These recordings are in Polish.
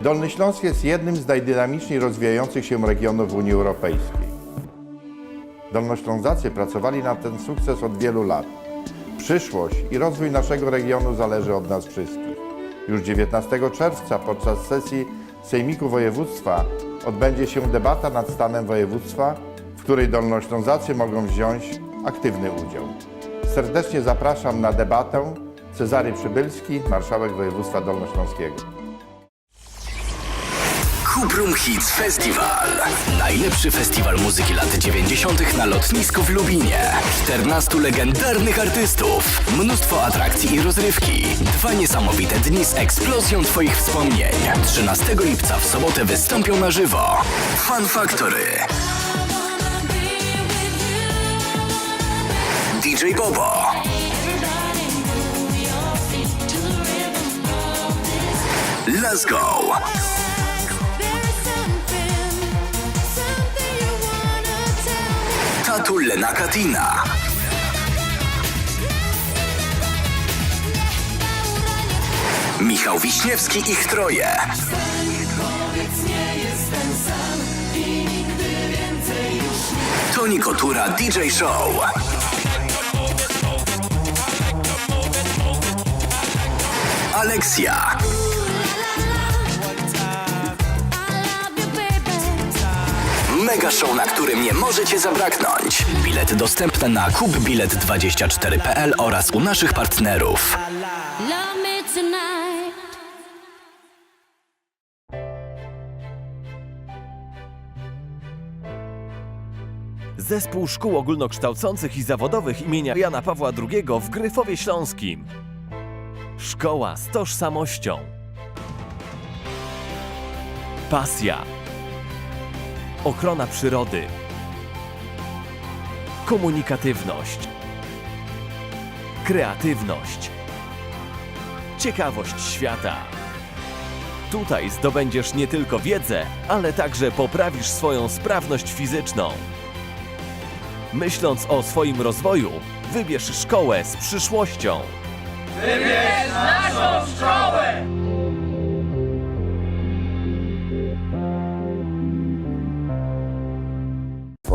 Dolny Śląsk jest jednym z najdynamiczniej rozwijających się regionów Unii Europejskiej. Dolnoślązacy pracowali na ten sukces od wielu lat. Przyszłość i rozwój naszego regionu zależy od nas wszystkich. Już 19 czerwca podczas sesji Sejmiku Województwa odbędzie się debata nad stanem województwa, w której Dolnoślązacy mogą wziąć aktywny udział. Serdecznie zapraszam na debatę Cezary Przybylski, marszałek województwa dolnośląskiego. Hubrum Hits Festival. Najlepszy festiwal muzyki lat 90. na lotnisku w Lubinie. 14 legendarnych artystów, mnóstwo atrakcji i rozrywki. Dwa niesamowite dni z eksplozją Twoich wspomnień. 13 lipca w sobotę wystąpią na żywo. Fun Factory. DJ Bobo. Let's go. Tatu Lena Katina. Michał Wiśniewski ich troje. Toni Kotura DJ Show. Aleksja. Mega show, na którym nie możecie zabraknąć. Bilety dostępne na kupbilet24.pl oraz u naszych partnerów. Zespół Szkół Ogólnokształcących i Zawodowych imienia Jana Pawła II w Gryfowie Śląskim. Szkoła z tożsamością. Pasja. Ochrona przyrody. Komunikatywność. Kreatywność. Ciekawość świata. Tutaj zdobędziesz nie tylko wiedzę, ale także poprawisz swoją sprawność fizyczną. Myśląc o swoim rozwoju, wybierz szkołę z przyszłością.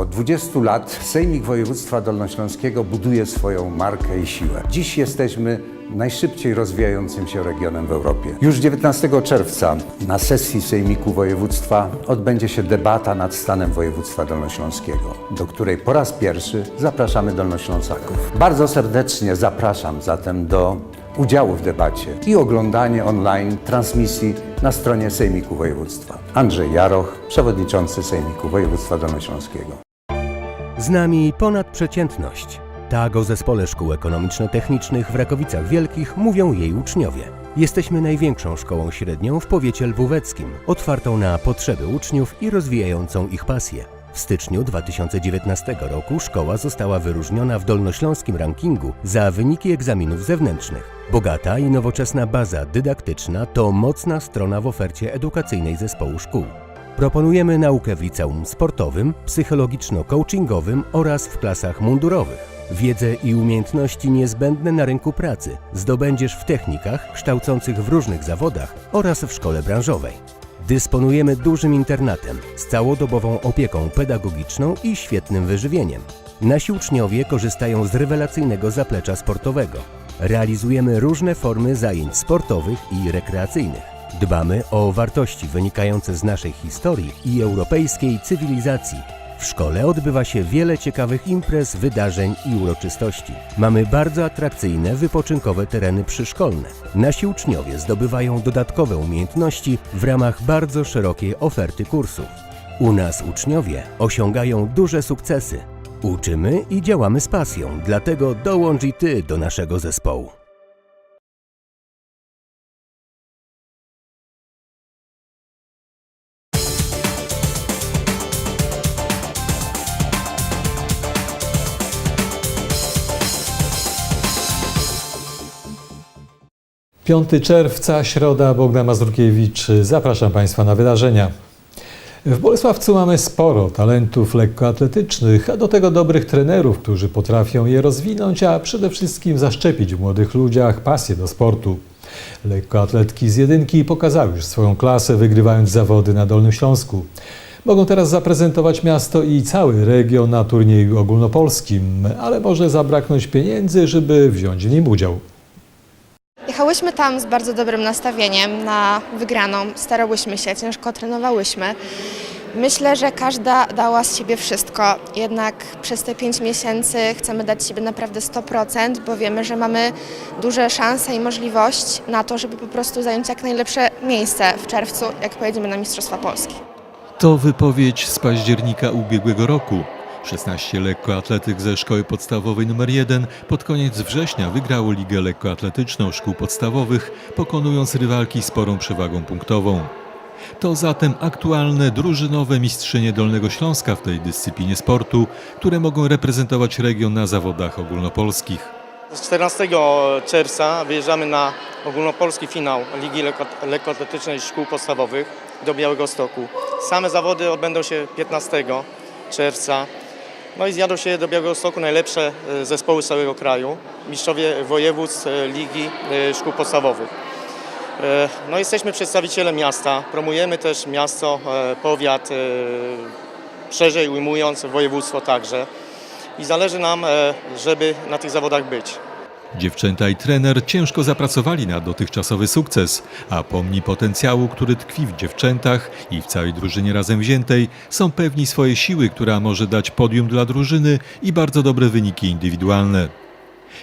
Od 20 lat Sejmik Województwa Dolnośląskiego buduje swoją markę i siłę. Dziś jesteśmy najszybciej rozwijającym się regionem w Europie. Już 19 czerwca na sesji Sejmiku Województwa odbędzie się debata nad stanem województwa dolnośląskiego, do której po raz pierwszy zapraszamy Dolnoślązaków. Bardzo serdecznie zapraszam zatem do udziału w debacie i oglądanie online transmisji na stronie Sejmiku Województwa. Andrzej Jaroch, przewodniczący Sejmiku Województwa Dolnośląskiego. Z nami ponadprzeciętność. Tak o Zespole Szkół Ekonomiczno-Technicznych w Rakowicach Wielkich mówią jej uczniowie. Jesteśmy największą szkołą średnią w powiecie lwóweckim, otwartą na potrzeby uczniów i rozwijającą ich pasję. W styczniu 2019 roku szkoła została wyróżniona w dolnośląskim rankingu za wyniki egzaminów zewnętrznych. Bogata i nowoczesna baza dydaktyczna to mocna strona w ofercie edukacyjnej zespołu szkół. Proponujemy naukę w liceum sportowym, psychologiczno-coachingowym oraz w klasach mundurowych. Wiedzę i umiejętności niezbędne na rynku pracy zdobędziesz w technikach kształcących w różnych zawodach oraz w szkole branżowej. Dysponujemy dużym internatem z całodobową opieką pedagogiczną i świetnym wyżywieniem. Nasi uczniowie korzystają z rewelacyjnego zaplecza sportowego. Realizujemy różne formy zajęć sportowych i rekreacyjnych. Dbamy o wartości wynikające z naszej historii i europejskiej cywilizacji. W szkole odbywa się wiele ciekawych imprez, wydarzeń i uroczystości. Mamy bardzo atrakcyjne, wypoczynkowe tereny przyszkolne. Nasi uczniowie zdobywają dodatkowe umiejętności w ramach bardzo szerokiej oferty kursów. U nas uczniowie osiągają duże sukcesy. Uczymy i działamy z pasją, dlatego dołącz i ty do naszego zespołu. Piąty czerwca, środa, Bogdan Mazurkiewicz. Zapraszam Państwa na wydarzenia. W Bolesławcu mamy sporo talentów lekkoatletycznych, a do tego dobrych trenerów, którzy potrafią je rozwinąć, a przede wszystkim zaszczepić w młodych ludziach pasję do sportu. Lekkoatletki z jedynki pokazały już swoją klasę, wygrywając zawody na Dolnym Śląsku. Mogą teraz zaprezentować miasto i cały region na turnieju ogólnopolskim, ale może zabraknąć pieniędzy, żeby wziąć w nim udział. Jechałyśmy tam z bardzo dobrym nastawieniem na wygraną. Starałyśmy się, ciężko trenowałyśmy. Myślę, że każda dała z siebie wszystko. Jednak przez te 5 miesięcy chcemy dać siebie naprawdę 100%, bo wiemy, że mamy duże szanse i możliwość na to, żeby po prostu zająć jak najlepsze miejsce w czerwcu, jak pojedziemy na Mistrzostwa Polski. To wypowiedź z października ubiegłego roku. 16 lekkoatletyk ze szkoły podstawowej nr 1 pod koniec września wygrało Ligę Lekkoatletyczną Szkół Podstawowych, pokonując rywalki sporą przewagą punktową. To zatem aktualne drużynowe mistrzynie Dolnego Śląska w tej dyscyplinie sportu, które mogą reprezentować region na zawodach ogólnopolskich. Z 14 czerwca wyjeżdżamy na ogólnopolski finał Ligi Lekko- Lekkoatletycznej Szkół Podstawowych do Białego Stoku. Same zawody odbędą się 15 czerwca. No i zjadą się do Białego Stoku najlepsze e, zespoły z całego kraju, mistrzowie województw e, Ligi e, Szkół Podstawowych. No jesteśmy przedstawicielem miasta, promujemy też miasto, powiat, szerzej ujmując województwo także. I zależy nam, żeby na tych zawodach być. Dziewczęta i trener ciężko zapracowali na dotychczasowy sukces, a pomni potencjału, który tkwi w dziewczętach i w całej drużynie razem wziętej, są pewni swojej siły, która może dać podium dla drużyny i bardzo dobre wyniki indywidualne.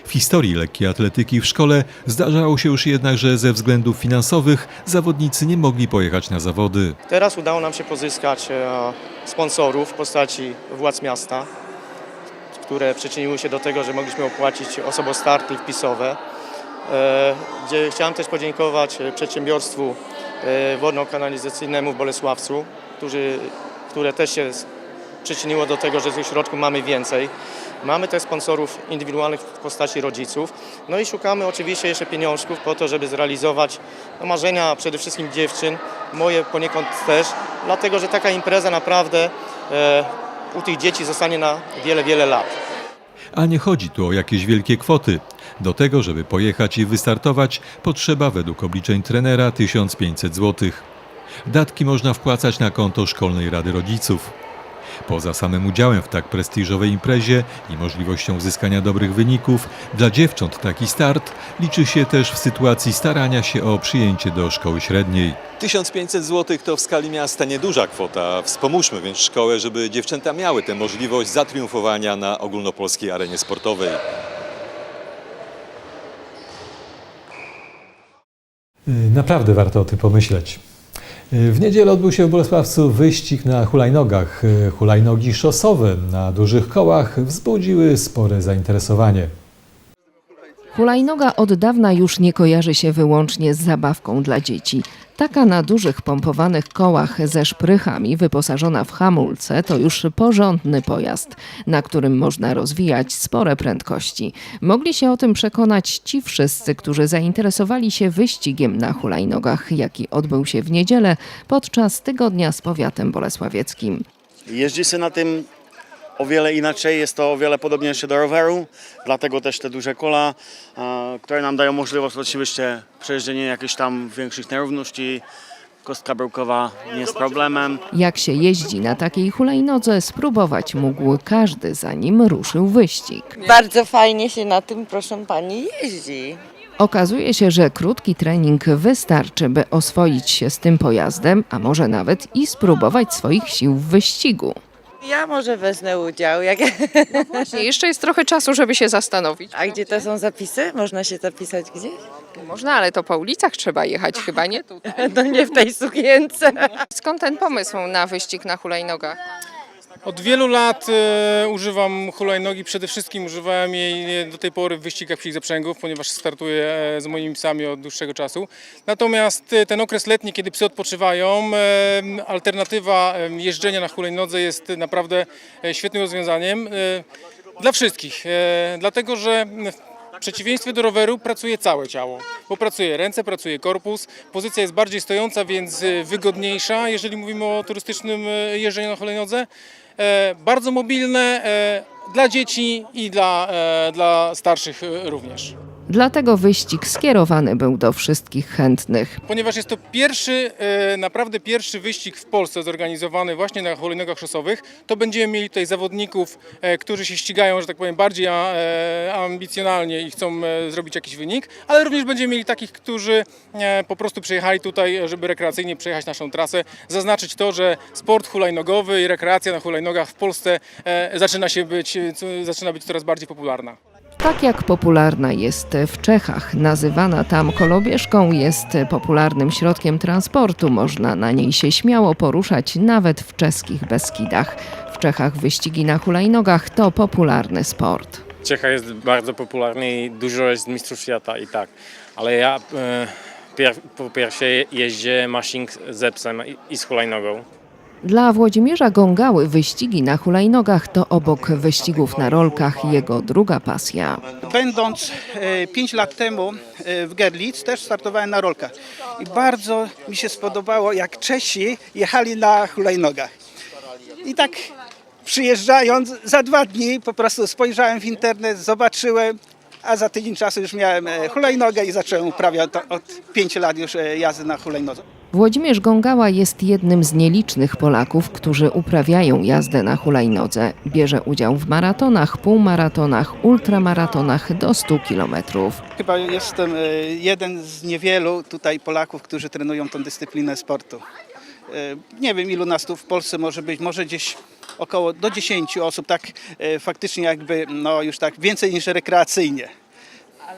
W historii lekkiej atletyki w szkole zdarzało się już jednak, że ze względów finansowych zawodnicy nie mogli pojechać na zawody. Teraz udało nam się pozyskać e, sponsorów w postaci władz miasta, które przyczyniły się do tego, że mogliśmy opłacić osobostarty wpisowe. E, Gdzie chciałem też podziękować e, przedsiębiorstwu e, wodno-kanalizacyjnemu w Bolesławcu, którzy, które też się przyczyniło do tego, że tych środków mamy więcej. Mamy też sponsorów indywidualnych w postaci rodziców. No i szukamy oczywiście jeszcze pieniążków po to, żeby zrealizować no, marzenia przede wszystkim dziewczyn, moje poniekąd też, dlatego że taka impreza naprawdę u tych dzieci zostanie na wiele, wiele lat. A nie chodzi tu o jakieś wielkie kwoty. Do tego, żeby pojechać i wystartować, potrzeba według obliczeń trenera 1500 zł. Datki można wpłacać na konto Szkolnej Rady Rodziców. Poza samym udziałem w tak prestiżowej imprezie i możliwością uzyskania dobrych wyników, dla dziewcząt taki start liczy się też w sytuacji starania się o przyjęcie do szkoły średniej. 1500 zł to w skali miasta nieduża kwota. Wspomóżmy więc szkołę, żeby dziewczęta miały tę możliwość zatriumfowania na ogólnopolskiej arenie sportowej. Naprawdę warto o tym pomyśleć. W niedzielę odbył się w Bolesławcu wyścig na hulajnogach. Hulajnogi szosowe na dużych kołach wzbudziły spore zainteresowanie. Hulajnoga od dawna już nie kojarzy się wyłącznie z zabawką dla dzieci. Taka na dużych pompowanych kołach ze szprychami, wyposażona w hamulce, to już porządny pojazd, na którym można rozwijać spore prędkości. Mogli się o tym przekonać ci wszyscy, którzy zainteresowali się wyścigiem na hulajnogach, jaki odbył się w niedzielę podczas tygodnia z powiatem bolesławieckim. Jeździ się na tym o wiele inaczej, jest to o wiele podobniejsze do roweru, dlatego też te duże kola, które nam dają możliwość oczywiście przejeżdżenia jakichś tam większych nierówności. Kostka bełkowa nie jest problemem. Jak się jeździ na takiej hulajnodze, spróbować mógł każdy, zanim ruszył wyścig. Bardzo fajnie się na tym, proszę pani, jeździ. Okazuje się, że krótki trening wystarczy, by oswoić się z tym pojazdem, a może nawet i spróbować swoich sił w wyścigu. Ja może wezmę udział. Jak... Właśnie, jeszcze jest trochę czasu, żeby się zastanowić. A gdzie to są zapisy? Można się zapisać gdzieś? Można, ale to po ulicach trzeba jechać, chyba nie tutaj. No nie w tej sukience. Skąd ten pomysł na wyścig na hulajnogach? Od wielu lat e, używam hulajnogi, przede wszystkim używałem jej do tej pory w wyścigach wsich zaprzęgów, ponieważ startuję e, z moimi psami od dłuższego czasu. Natomiast e, ten okres letni, kiedy psy odpoczywają, e, alternatywa e, jeżdżenia na hulajnodze jest naprawdę e, świetnym rozwiązaniem e, dla wszystkich, e, dlatego że w przeciwieństwie do roweru pracuje całe ciało, bo pracuje ręce, pracuje korpus, pozycja jest bardziej stojąca, więc e, wygodniejsza, jeżeli mówimy o turystycznym e, jeżdżeniu na hulajnodze. E, Bardzo mobilne e, dla dzieci i dla, e, dla starszych również. Dlatego wyścig skierowany był do wszystkich chętnych. Ponieważ jest to pierwszy, e, naprawdę pierwszy wyścig w Polsce zorganizowany właśnie na hulajnogach szosowych, to będziemy mieli tutaj zawodników, e, którzy się ścigają, że tak powiem, bardziej e, ambicjonalnie i chcą zrobić jakiś wynik, ale również będziemy mieli takich, którzy po prostu przyjechali tutaj, żeby rekreacyjnie przejechać naszą trasę, zaznaczyć to, że sport hulajnogowy i rekreacja na hulajnogach w Polsce zaczyna się być, zaczyna być coraz bardziej popularna. Tak jak popularna jest w Czechach, nazywana tam kolobieżką, jest popularnym środkiem transportu. Można na niej się śmiało poruszać nawet w czeskich Beskidach. W Czechach wyścigi na hulajnogach to popularny sport. Čecha jest bardzo popularny i dużo jest mistrzów świata i tak. Ale ja e, pier, po pierwsze jeżdżę maszyn ze psem i, i z hulajnogą. Dla Włodzimierza Gągały wyścigi na hulajnogach to obok wyścigów na rolkach jego druga pasja. Będąc 5 lat temu e, w Gerlitz też startowałem na rolkach i bardzo mi się spodobało jak Czesi jechali na hulajnogach. I tak przyjeżdżając za dwa dni po prostu spojrzałem w internet, zobaczyłem, a za tydzień czasu już miałem e, hulajnogę i zacząłem uprawiać od 5 lat już e, jazdy na hulajnodze. Włodzimierz Gągała jest jednym z nielicznych Polaków, którzy uprawiają jazdę na hulajnodze. Bierze udział w maratonach, półmaratonach, ultramaratonach do 100 kilometrów. Chyba jestem e, jeden z niewielu tutaj Polaków, którzy trenują tą dyscyplinę sportu. E, Nie wiem ilu nas tu w Polsce może być, może gdzieś około do 10 osób, tak e, faktycznie jakby no już tak więcej niż rekreacyjnie.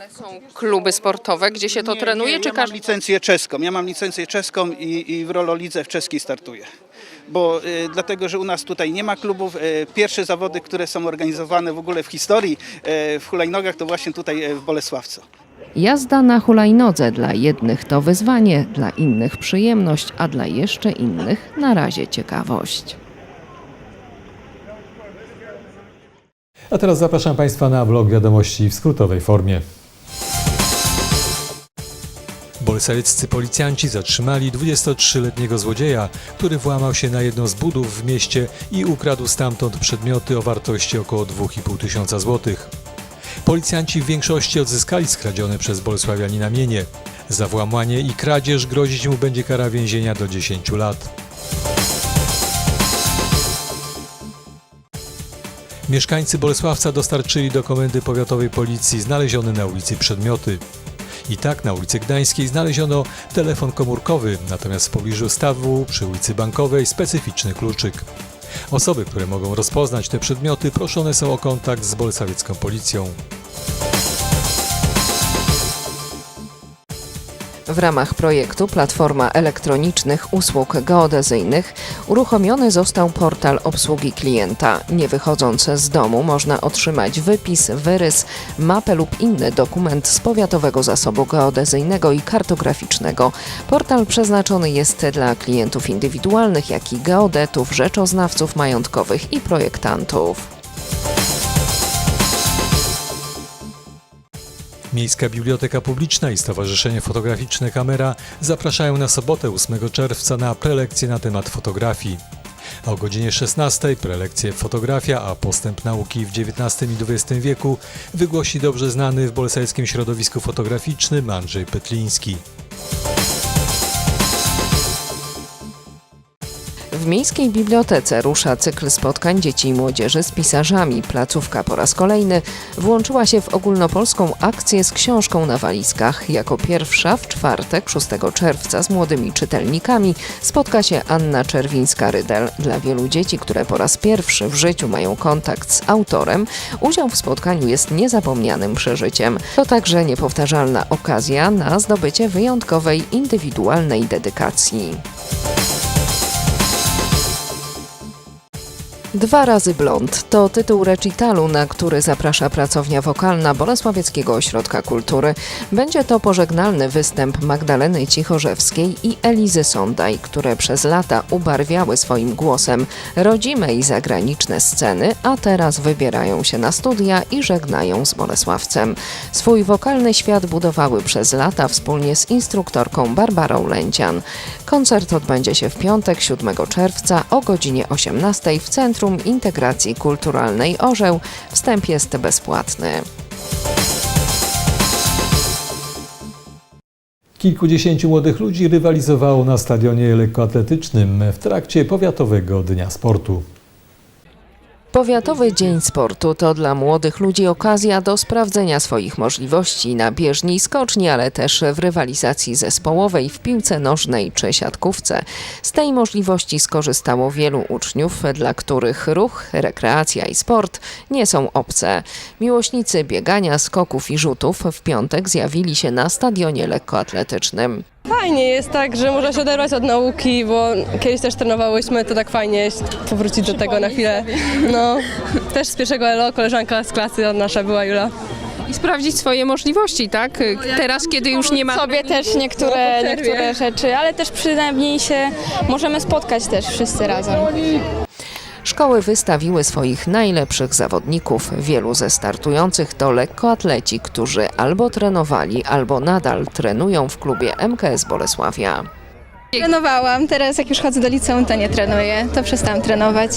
Ale są kluby sportowe, gdzie się to Nie, trenuje, nie, czy ja mam każdy... licencję czeską, ja mam licencję czeską i, i w rololidze w czeskiej startuję. Bo e, dlatego, że u nas tutaj nie ma klubów, e, pierwsze zawody, które są organizowane w ogóle w historii e, w hulajnogach to właśnie tutaj e, w Bolesławcu. Jazda na hulajnodze dla jednych to wyzwanie, dla innych przyjemność, a dla jeszcze innych na razie ciekawość. A teraz zapraszam Państwa na blog wiadomości w skrótowej formie. Bolsawieccy policjanci zatrzymali 23-letniego złodzieja, który włamał się na jedno z budów w mieście i ukradł stamtąd przedmioty o wartości około 2,5 tysiąca złotych. Policjanci w większości odzyskali skradzione przez Bolesławianina mienie. Za włamanie i kradzież grozić mu będzie kara więzienia do 10 lat. Mieszkańcy Bolesławca dostarczyli do Komendy Powiatowej Policji znalezione na ulicy przedmioty. I tak na ulicy Gdańskiej znaleziono telefon komórkowy, natomiast w pobliżu stawu przy ulicy Bankowej specyficzny kluczyk. Osoby, które mogą rozpoznać te przedmioty, proszone są o kontakt z bolsawiecką policją. W ramach projektu Platforma Elektronicznych Usług Geodezyjnych uruchomiony został portal obsługi klienta. Nie wychodząc z domu można otrzymać wypis, wyrys, mapę lub inny dokument z Powiatowego Zasobu Geodezyjnego i Kartograficznego. Portal przeznaczony jest dla klientów indywidualnych, jak i geodetów, rzeczoznawców majątkowych i projektantów. Miejska Biblioteka Publiczna i Stowarzyszenie Fotograficzne Kamera zapraszają na sobotę 8 czerwca na prelekcję na temat fotografii. O godzinie 16 prelekcję Fotografia, a postęp nauki w XIX i XX wieku wygłosi dobrze znany w bolesejskim środowisku fotograficznym Andrzej Petliński. W Miejskiej Bibliotece rusza cykl spotkań dzieci i młodzieży z pisarzami. Placówka po raz kolejny włączyła się w ogólnopolską akcję z książką na walizkach. Jako pierwsza w czwartek 6 czerwca z młodymi czytelnikami spotka się Anna Czerwińska-Rydel. Dla wielu dzieci, które po raz pierwszy w życiu mają kontakt z autorem, udział w spotkaniu jest niezapomnianym przeżyciem. To także niepowtarzalna okazja na zdobycie wyjątkowej, indywidualnej dedykacji. Dwa razy blond to tytuł recitalu, na który zaprasza pracownia wokalna Bolesławieckiego Ośrodka Kultury. Będzie to pożegnalny występ Magdaleny Cichorzewskiej i Elizy Sondaj, które przez lata ubarwiały swoim głosem rodzime i zagraniczne sceny, a teraz wybierają się na studia i żegnają z Bolesławcem. Swój wokalny świat budowały przez lata wspólnie z instruktorką Barbarą Lęcian. Koncert odbędzie się w piątek 7 czerwca o godzinie 18 w Centrum Centrum Integracji Kulturalnej Orzeł. Wstęp jest bezpłatny. Kilkudziesięciu młodych ludzi rywalizowało na stadionie lekkoatletycznym w trakcie Powiatowego Dnia Sportu. Powiatowy Dzień Sportu to dla młodych ludzi okazja do sprawdzenia swoich możliwości na bieżni i skoczni, ale też w rywalizacji zespołowej w piłce nożnej czy siatkówce. Z tej możliwości skorzystało wielu uczniów, dla których ruch, rekreacja i sport nie są obce. Miłośnicy biegania, skoków i rzutów w piątek zjawili się na stadionie lekkoatletycznym. Fajnie jest tak, że można się oderwać od nauki, bo kiedyś też trenowałyśmy, to tak fajnie jest powrócić do tego na chwilę. No, też z pierwszego LO koleżanka z klasy od nasza była Jula. I sprawdzić swoje możliwości, tak? Teraz, kiedy już nie ma... sobie też niektóre, niektóre rzeczy, ale też przynajmniej się możemy spotkać też wszyscy razem. Szkoły wystawiły swoich najlepszych zawodników. Wielu ze startujących to lekkoatleci, którzy albo trenowali, albo nadal trenują w klubie MKS Bolesławia. Trenowałam, teraz jak już chodzę do liceum, to nie trenuję, to przestałam trenować.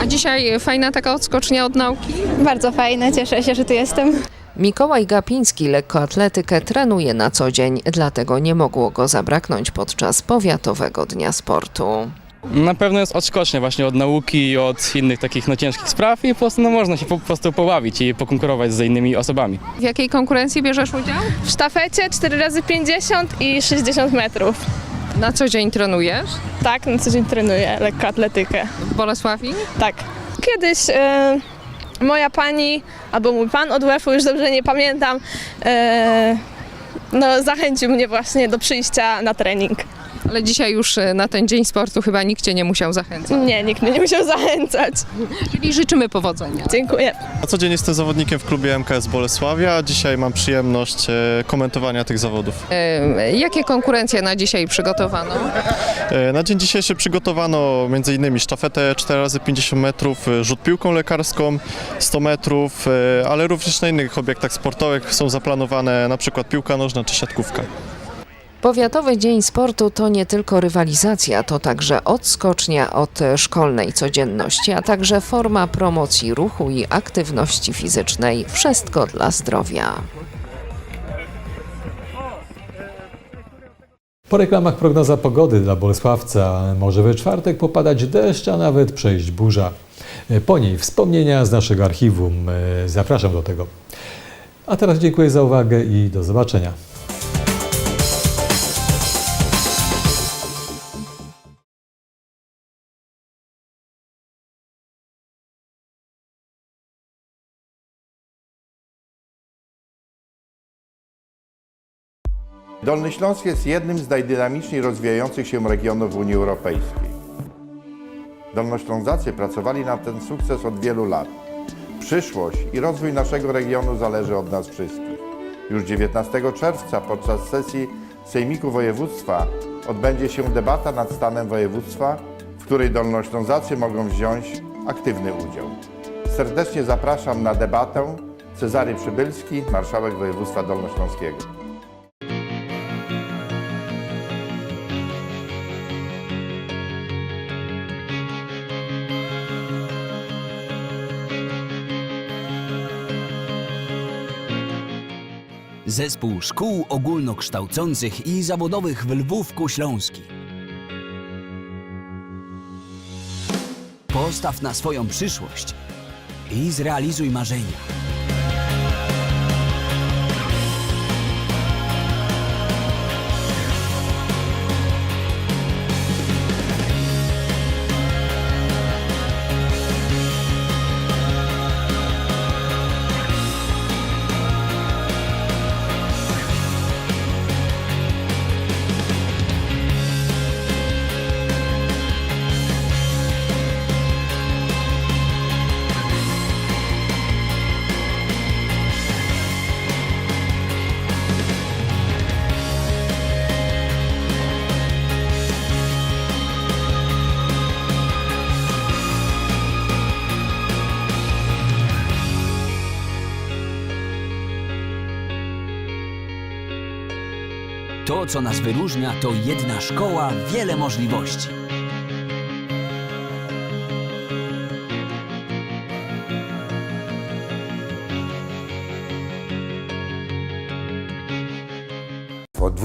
A dzisiaj fajna taka odskocznia od nauki? Bardzo fajne, cieszę się, że tu jestem. Mikołaj Gapiński lekkoatletykę trenuje na co dzień, dlatego nie mogło go zabraknąć podczas Powiatowego Dnia Sportu. Na pewno jest odskocznia właśnie od nauki i od innych takich no, ciężkich spraw i po prostu no, można się po prostu pobawić i pokonkurować z innymi osobami. W jakiej konkurencji bierzesz udział? W sztafecie 4 razy 50 i 60 metrów. Na co dzień trenujesz? Tak, na co dzień trenuję lekkoatletykę. W Bolesławi? Tak. Kiedyś e, moja pani, albo mój pan od WF-u, już dobrze nie pamiętam, e, no, zachęcił mnie właśnie do przyjścia na trening. Ale dzisiaj już e, na ten Dzień Sportu chyba nikt Cię nie musiał zachęcać. Nie, nikt mnie nie musiał zachęcać. Czyli życzymy powodzenia. Dziękuję. Na co dzień jestem zawodnikiem w klubie MKS Bolesławia, a dzisiaj mam przyjemność e, komentowania tych zawodów. E, Jakie konkurencje na dzisiaj przygotowano? E, Na dzień dzisiejszy przygotowano m.in. sztafetę 4x50 metrów, rzut piłką lekarską 100 metrów, ale również na innych obiektach sportowych są zaplanowane na przykład piłka nożna czy siatkówka. Powiatowy Dzień Sportu to nie tylko rywalizacja, to także odskocznia od szkolnej codzienności, a także forma promocji ruchu i aktywności fizycznej. Wszystko dla zdrowia. Po reklamach prognoza pogody dla Bolesławca. Może we czwartek popadać deszcz, a nawet przejść burza. Po niej wspomnienia z naszego archiwum. Zapraszam do tego. A teraz dziękuję za uwagę i do zobaczenia. Dolny Śląsk jest jednym z najdynamiczniej rozwijających się regionów Unii Europejskiej. Dolnoślązacy pracowali na ten sukces od wielu lat. Przyszłość i rozwój naszego regionu zależy od nas wszystkich. Już 19 czerwca podczas sesji Sejmiku Województwa odbędzie się debata nad stanem województwa, w której Dolnoślązacy mogą wziąć aktywny udział. Serdecznie zapraszam na debatę Cezary Przybylski, marszałek województwa dolnośląskiego. Zespół Szkół Ogólnokształcących i Zawodowych w Lwówku Śląskim. Postaw na swoją przyszłość i zrealizuj marzenia. To, co nas wyróżnia, to jedna szkoła, wiele możliwości.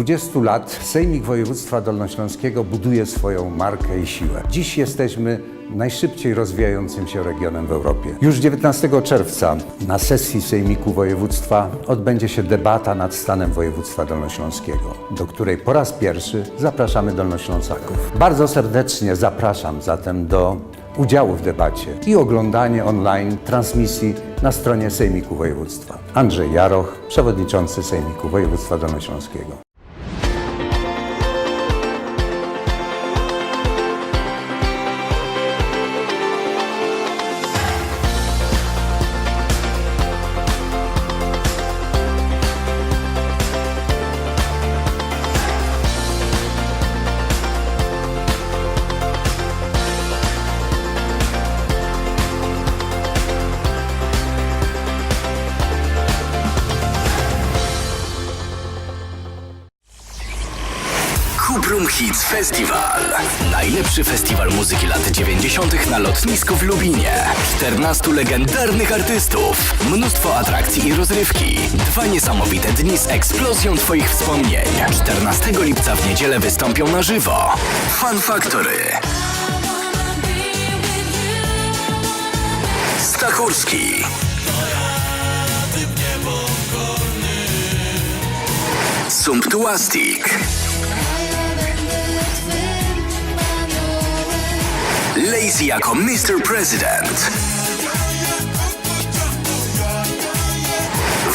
20 lat Sejmik Województwa Dolnośląskiego buduje swoją markę i siłę. Dziś jesteśmy najszybciej rozwijającym się regionem w Europie. Już 19 czerwca na sesji Sejmiku Województwa odbędzie się debata nad stanem województwa dolnośląskiego, do której po raz pierwszy zapraszamy Dolnoślązaków. Bardzo serdecznie zapraszam zatem do udziału w debacie i oglądanie online transmisji na stronie Sejmiku Województwa. Andrzej Jaroch, przewodniczący Sejmiku Województwa Dolnośląskiego. Hits Festival. Najlepszy festiwal muzyki lat 90. na lotnisku w Lubinie. 14 legendarnych artystów. Mnóstwo atrakcji i rozrywki. Dwa niesamowite dni z eksplozją Twoich wspomnień. 14 lipca w niedzielę wystąpią na żywo. Fun Factory. Stachurski. Sumptuastik. Lazy jako Mr. President.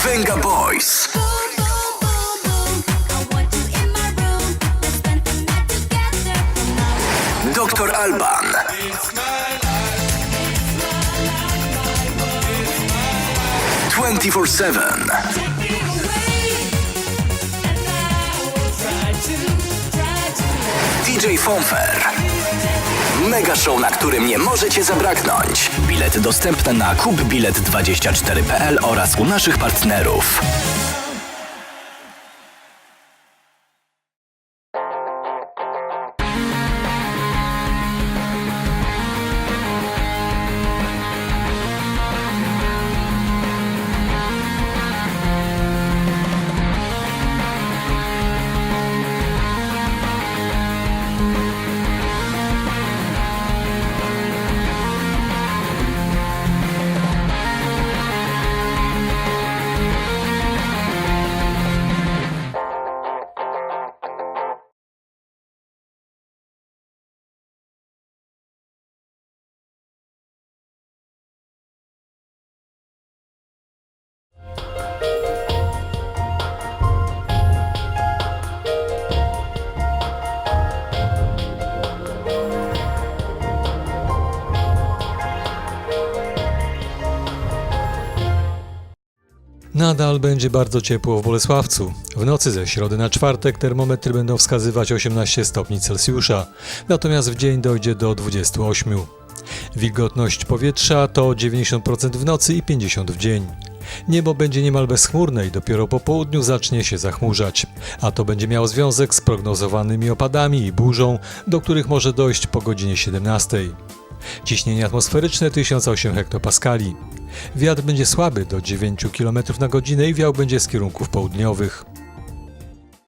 Venga Boys. Dr. Alban. Twenty-four seven. DJ Fonfer. Mega show, na którym nie możecie zabraknąć. Bilety dostępne na kupbilet24.pl oraz u naszych partnerów. Nadal będzie bardzo ciepło w Bolesławcu. W nocy ze środy na czwartek termometry będą wskazywać 18 stopni Celsjusza, natomiast w dzień dojdzie do 28. Wilgotność powietrza to 90% w nocy i 50% w dzień. Niebo będzie niemal bezchmurne i dopiero po południu zacznie się zachmurzać, a to będzie miało związek z prognozowanymi opadami i burzą, do których może dojść po godzinie 17. Ciśnienie atmosferyczne 1008 hektopaskali. Wiatr będzie słaby do 9 km na godzinę i wiał będzie z kierunków południowych.